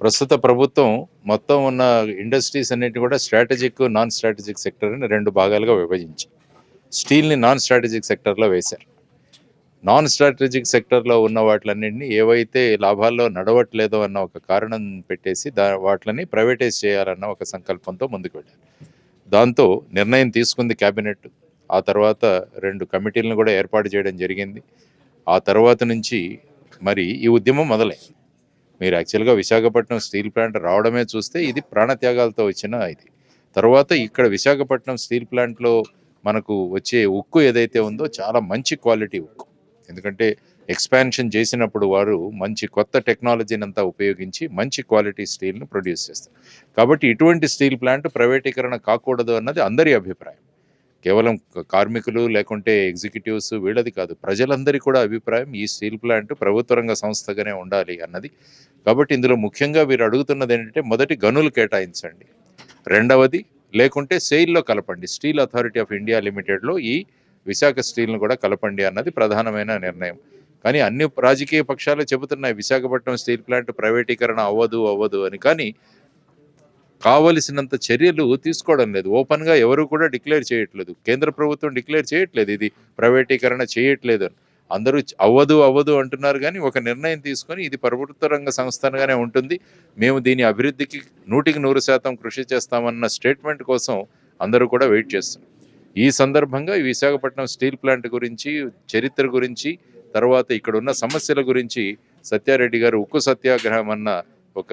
ప్రస్తుత ప్రభుత్వం మొత్తం ఉన్న ఇండస్ట్రీస్ అన్నిటి కూడా స్ట్రాటజిక్ నాన్ స్ట్రాటజిక్ సెక్టర్ అని రెండు భాగాలుగా విభజించి స్టీల్ని నాన్ స్ట్రాటజిక్ సెక్టర్లో వేశారు. నాన్ స్ట్రాటజిక్ సెక్టర్లో ఉన్న వాటిలన్నింటినీ ఏవైతే లాభాల్లో నడవట్లేదో అన్న ఒక కారణం పెట్టేసి దా వాటిని ప్రైవేటైజ్ చేయాలన్న ఒక సంకల్పంతో ముందుకు వెళ్ళారు. దాంతో నిర్ణయం తీసుకుంది కేబినెట్ ఆ తర్వాత రెండు కమిటీలను కూడా ఏర్పాటు చేయడం జరిగింది. ఆ తర్వాత నుంచి మరి ఈ ఉద్యమం మొదలైంది. మీరు యాక్చువల్గా విశాఖపట్నం స్టీల్ ప్లాంట్ రావడమే చూస్తే ఇది ప్రాణత్యాగాలతో వచ్చిన ఇది. తర్వాత ఇక్కడ విశాఖపట్నం స్టీల్ ప్లాంట్లో మనకు వచ్చే ఉక్కు ఏదైతే ఉందో చాలా మంచి క్వాలిటీ ఉక్కు. ఎందుకంటే ఎక్స్పాన్షన్ చేసినప్పుడు వారు మంచి కొత్త టెక్నాలజీని అంతా ఉపయోగించి మంచి క్వాలిటీ స్టీల్ను ప్రొడ్యూస్ చేస్తారు. కాబట్టి ఇటువంటి స్టీల్ ప్లాంట్ ప్రైవేటీకరణ కాకూడదు అన్నది అందరి అభిప్రాయం. కేవలం కార్మికులు లేకుంటే ఎగ్జిక్యూటివ్స్ వీళ్ళది కాదు. ప్రజలందరి కూడా అభిప్రాయం ఈ స్టీల్ ప్లాంట్ ప్రభుత్వ రంగ సంస్థగానే ఉండాలి అన్నది. కాబట్టి ఇందులో ముఖ్యంగా వీరు అడుగుతున్నది ఏంటంటే మొదటి గనులు కేటాయించండి. రెండవది లేకుంటే సెయిల్లో కలపండి. స్టీల్ అథారిటీ ఆఫ్ ఇండియా లిమిటెడ్లో ఈ విశాఖ స్టీల్ను కూడా కలపండి అన్నది ప్రధానమైన నిర్ణయం. కానీ అన్ని రాజకీయ పక్షాలు చెబుతున్నాయి విశాఖపట్నం స్టీల్ ప్లాంట్ ప్రైవేటీకరణ అవ్వదు అవ్వదు అని. కానీ కావలసినంత చర్యలు తీసుకోవడం లేదు. ఓపెన్గా ఎవరు కూడా డిక్లేర్ చేయట్లేదు. కేంద్ర ప్రభుత్వం డిక్లేర్ చేయట్లేదు. ఇది ప్రైవేటీకరణ చేయట్లేదు అని. అందరూ అవ్వదు అవ్వదు అంటున్నారు కానీ ఒక నిర్ణయం తీసుకొని ఇది ప్రభుత్వ రంగ సంస్థగానే ఉంటుంది. మేము దీని అభివృద్ధికి నూటికి నూరు శాతం కృషి చేస్తామన్న స్టేట్మెంట్ కోసం అందరూ కూడా వెయిట్ చేస్తున్నారు. ఈ సందర్భంగా విశాఖపట్నం స్టీల్ ప్లాంట్ గురించి చరిత్ర గురించి తర్వాత ఇక్కడ ఉన్న సమస్యల గురించి సత్యారెడ్డి గారు ఉక్కు సత్యాగ్రహం అన్న ఒక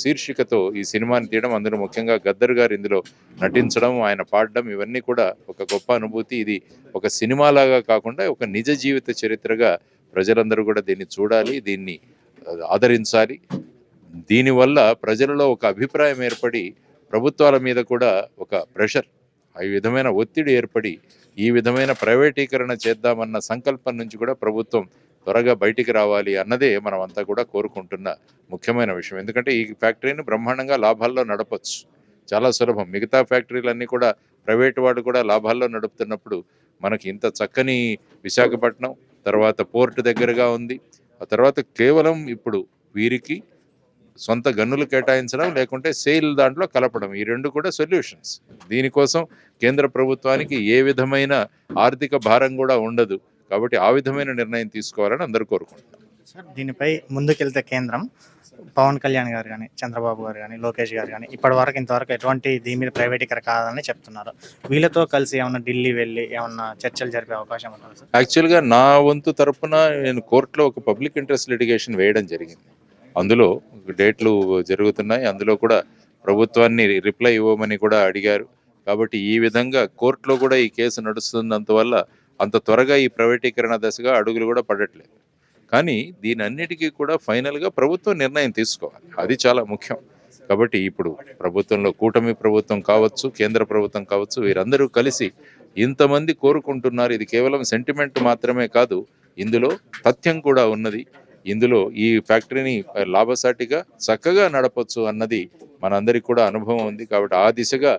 శీర్షికతో ఈ సినిమాని తీయడం అందులో ముఖ్యంగా గద్దర్ గారు ఇందులో నటించడం ఆయన పాడడం ఇవన్నీ కూడా ఒక గొప్ప అనుభూతి. ఇది ఒక సినిమాలాగా కాకుండా ఒక నిజ జీవిత చరిత్రగా ప్రజలందరూ కూడా దీన్ని చూడాలి దీన్ని ఆదరించాలి. దీనివల్ల ప్రజలలో ఒక అభిప్రాయం ఏర్పడి ప్రభుత్వాల మీద కూడా ఒక ప్రెషర్ ఈ విధమైన ఒత్తిడి ఏర్పడి ఈ విధమైన ప్రైవేటీకరణ చేద్దామన్న సంకల్పం నుంచి కూడా ప్రభుత్వం త్వరగా బయటికి రావాలి అన్నదే మనం అంతా కూడా కోరుకుంటున్న ముఖ్యమైన విషయం. ఎందుకంటే ఈ ఫ్యాక్టరీని బ్రహ్మాండంగా లాభాల్లో నడపచ్చు. చాలా సులభం. మిగతా ఫ్యాక్టరీలన్నీ కూడా ప్రైవేట్ వాడు కూడా లాభాల్లో నడుపుతున్నప్పుడు మనకి ఇంత చక్కని విశాఖపట్నం తర్వాత పోర్ట్ దగ్గరగా ఉంది. ఆ తర్వాత కేవలం ఇప్పుడు వీరికి సొంత గన్నులు కేటాయించడం లేకుంటే సేల్ దాంట్లో కలపడం. ఈ రెండు కూడా సొల్యూషన్స్. దీనికోసం కేంద్ర ప్రభుత్వానికి ఏ విధమైన ఆర్థిక భారం కూడా ఉండదు. కాబట్టి ఆ విధమైన నిర్ణయం తీసుకోవాలని అందరూ కోరుకుంటున్నారు. సార్ దీనిపై ముందుకెళ్తే కేంద్రం పవన్ కళ్యాణ్ గారు కానీ చంద్రబాబు గారు కానీ లోకేష్ గారు కానీ ఇప్పటి వరకు ఇంతవరకు ఎటువంటి దీని మీద ప్రైవేటీకరణ కాదని చెప్తున్నారు. వీళ్ళతో కలిసి ఏమన్నా ఢిల్లీ వెళ్ళి ఏమన్నా చర్చలు జరిపే అవకాశం ఉంటుంది సార్? యాక్చువల్గా నా వంతు తరపున నేను కోర్టులో ఒక పబ్లిక్ ఇంట్రెస్ట్ లిటిగేషన్ వేయడం జరిగింది. అందులో డేట్లు జరుగుతున్నాయి. అందులో కూడా ప్రభుత్వాన్ని రిప్లై ఇవ్వమని కూడా అడిగారు. కాబట్టి ఈ విధంగా కోర్టులో కూడా ఈ కేసు నడుస్తున్నందువల్ల అంత త్వరగా ఈ ప్రైవేటీకరణ దశగా అడుగులు కూడా పడట్లేదు. కానీ దీని అన్నిటికీ కూడా ఫైనల్గా ప్రభుత్వం నిర్ణయం తీసుకోవాలి. అది చాలా ముఖ్యం. కాబట్టి ఇప్పుడు ప్రభుత్వంలో కూటమి ప్రభుత్వం కావచ్చు కేంద్ర ప్రభుత్వం కావచ్చు వీరందరూ కలిసి ఇంతమంది కోరుకుంటున్నారు. ఇది కేవలం సెంటిమెంట్ మాత్రమే కాదు ఇందులో తథ్యం కూడా ఉన్నది. ఇందులో ఈ ఫ్యాక్టరీని లాభసాటిగా చక్కగా నడపచ్చు అన్నది మనందరికీ కూడా అనుభవం ఉంది. కాబట్టి ఆ దిశగా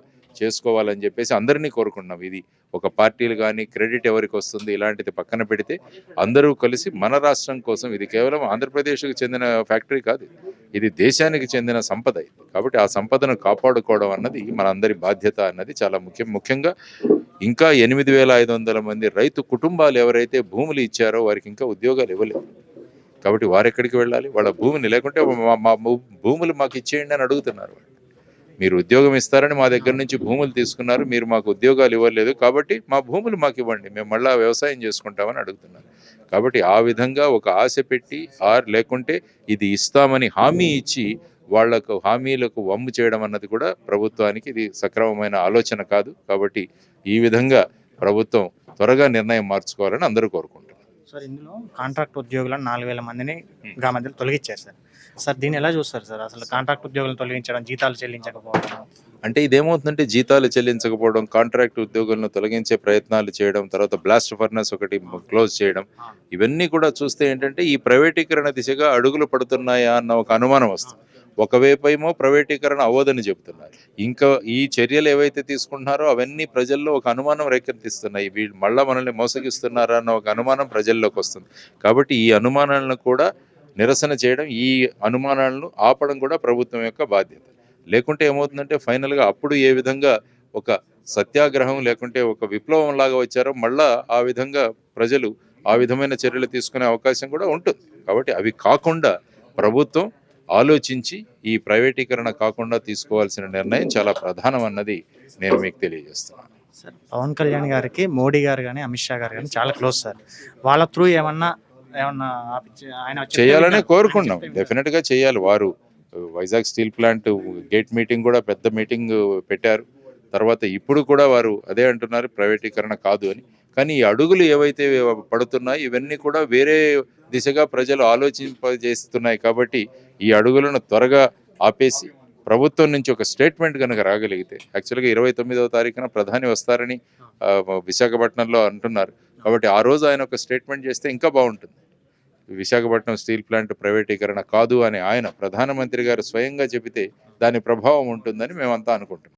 చేసుకోవాలని చెప్పేసి అందరినీ కోరుకుంటున్నాం. ఇది ఒక పార్టీలు కానీ క్రెడిట్ ఎవరికి వస్తుంది ఇలాంటిది పక్కన పెడితే అందరూ కలిసి మన రాష్ట్రం కోసం ఇది కేవలం ఆంధ్రప్రదేశ్కు చెందిన ఫ్యాక్టరీ కాదు ఇది దేశానికి చెందిన సంపద ఇది. కాబట్టి ఆ సంపదను కాపాడుకోవడం అన్నది మనందరి బాధ్యత అన్నది చాలా ముఖ్యం. ముఖ్యంగా ఇంకా ఎనిమిది వేల ఐదు వందల మంది రైతు కుటుంబాలు ఎవరైతే భూములు ఇచ్చారో వారికి ఇంకా ఉద్యోగాలు ఇవ్వలేదు. కాబట్టి వారు ఎక్కడికి వెళ్ళాలి? వాళ్ళ భూమిని లేకుంటే మా మా భూ- భూములు మాకు ఇచ్చేయండి అని అడుగుతున్నారు వాళ్ళు. మీరు ఉద్యోగం ఇస్తారని మా దగ్గర నుంచి భూములు తీసుకున్నారు మీరు మాకు ఉద్యోగాలు ఇవ్వలేదు కాబట్టి మా భూములు మాకు ఇవ్వండి మేము మళ్ళా వ్యవసాయం చేసుకుంటామని అడుగుతున్నారు. కాబట్టి ఆ విధంగా ఒక ఆశ పెట్టి ఆర్ లేకుంటే ఇది ఇస్తామని హామీ ఇచ్చి వాళ్ళకు హామీలకు వమ్ము చేయడం అన్నది కూడా ప్రభుత్వానికి ఇది సక్రమమైన ఆలోచన కాదు. కాబట్టి ఈ విధంగా ప్రభుత్వం త్వరగా నిర్ణయం మార్చుకోవాలని అందరూ కోరుకుంటున్నారు. సార్ ఇందులో కాంట్రాక్ట్ ఉద్యోగులను నాలుగు వేల మందిని గా మధ్యలో తొలగించారు సార్ సార్ దీన్ని ఎలా చూస్తారు సార్? అసలు కాంట్రాక్ట్ ఉద్యోగులను తొలగించడం జీతాలు చెల్లించకపోవడం. అంటే ఇదేమవుతుందంటే జీతాలు చెల్లించకపోవడం కాంట్రాక్ట్ ఉద్యోగులను తొలగించే ప్రయత్నాలు చేయడం తర్వాత బ్లాస్ట్ ఫర్నెస్ ఒకటి క్లోజ్ చేయడం ఇవన్నీ కూడా చూస్తే ఏంటంటే ఈ ప్రైవేటీకరణ దిశగా అడుగులు పడుతున్నాయా అన్న ఒక అనుమానం వస్తుంది. ఒకవైపు ఏమో ప్రైవేటీకరణ అవ్వదని చెబుతున్నారు. ఇంకా ఈ చర్యలు ఏవైతే తీసుకుంటున్నారో అవన్నీ ప్రజల్లో ఒక అనుమానం రేకెత్తిస్తున్నాయి. వీళ్ళు మళ్ళా మనల్ని మోసగిస్తున్నారా అన్న ఒక అనుమానం ప్రజల్లోకి వస్తుంది. కాబట్టి ఈ అనుమానాలను కూడా నిరసన చేయడం ఈ అనుమానాలను ఆపడం కూడా ప్రభుత్వం యొక్క బాధ్యత. లేకుంటే ఏమవుతుందంటే ఫైనల్గా అప్పుడు ఏ విధంగా ఒక సత్యాగ్రహం లేకుంటే ఒక విప్లవం లాగా వచ్చారో మళ్ళా ఆ విధంగా ప్రజలు ఆ విధమైన చర్యలు తీసుకునే అవకాశం కూడా ఉంటుంది. కాబట్టి అవి కాకుండా ప్రభుత్వం ఆలోచించి ఈ ప్రైవేటీకరణ కాకుండా తీసుకోవాల్సిన నిర్ణయం చాలా ప్రధానం అన్నది నేను మీకు తెలియజేస్తున్నాను. సార్ పవన్ కళ్యాణ్ గారికి మోడీ గారు కానీ అమిత్ షా గారు కానీ చాలా క్లోజ్ సార్. వాళ్ళ త్రూ ఏమన్నా ఏమన్నా ఆయన చేయాలని. కోరుకున్నాం. డెఫినెట్గా చేయాలి. వారు Vizag steel plant gate meeting కూడా పెద్ద మీటింగ్ పెట్టారు. తర్వాత ఇప్పుడు కూడా వారు అదే అంటున్నారు ప్రైవేటీకరణ కాదు అని. కానీ ఈ అడుగులు ఏవైతే పడుతున్నాయి ఇవన్నీ కూడా వేరే దిశగా ప్రజలు ఆలోచింపజేస్తున్నాయి కాబట్టి ఈ అడుగులను త్వరగా ఆపేసి ప్రభుత్వం నుంచి ఒక స్టేట్మెంట్ కనుక రాగలిగితే యాక్చువల్గా ఇరవై తొమ్మిదవ తారీఖున ప్రధాని వస్తారని విశాఖపట్నంలో అంటున్నారు. కాబట్టి ఆ రోజు ఆయన ఒక స్టేట్మెంట్ చేస్తే ఇంకా బాగుంటుంది. విశాఖపట్నం స్టీల్ ప్లాంట్ ప్రైవేటీకరణ కాదు అని ఆయన ప్రధానమంత్రి గారు స్వయంగా చెబితే దాని ప్రభావం ఉంటుందని మేమంతా అనుకుంటున్నాం.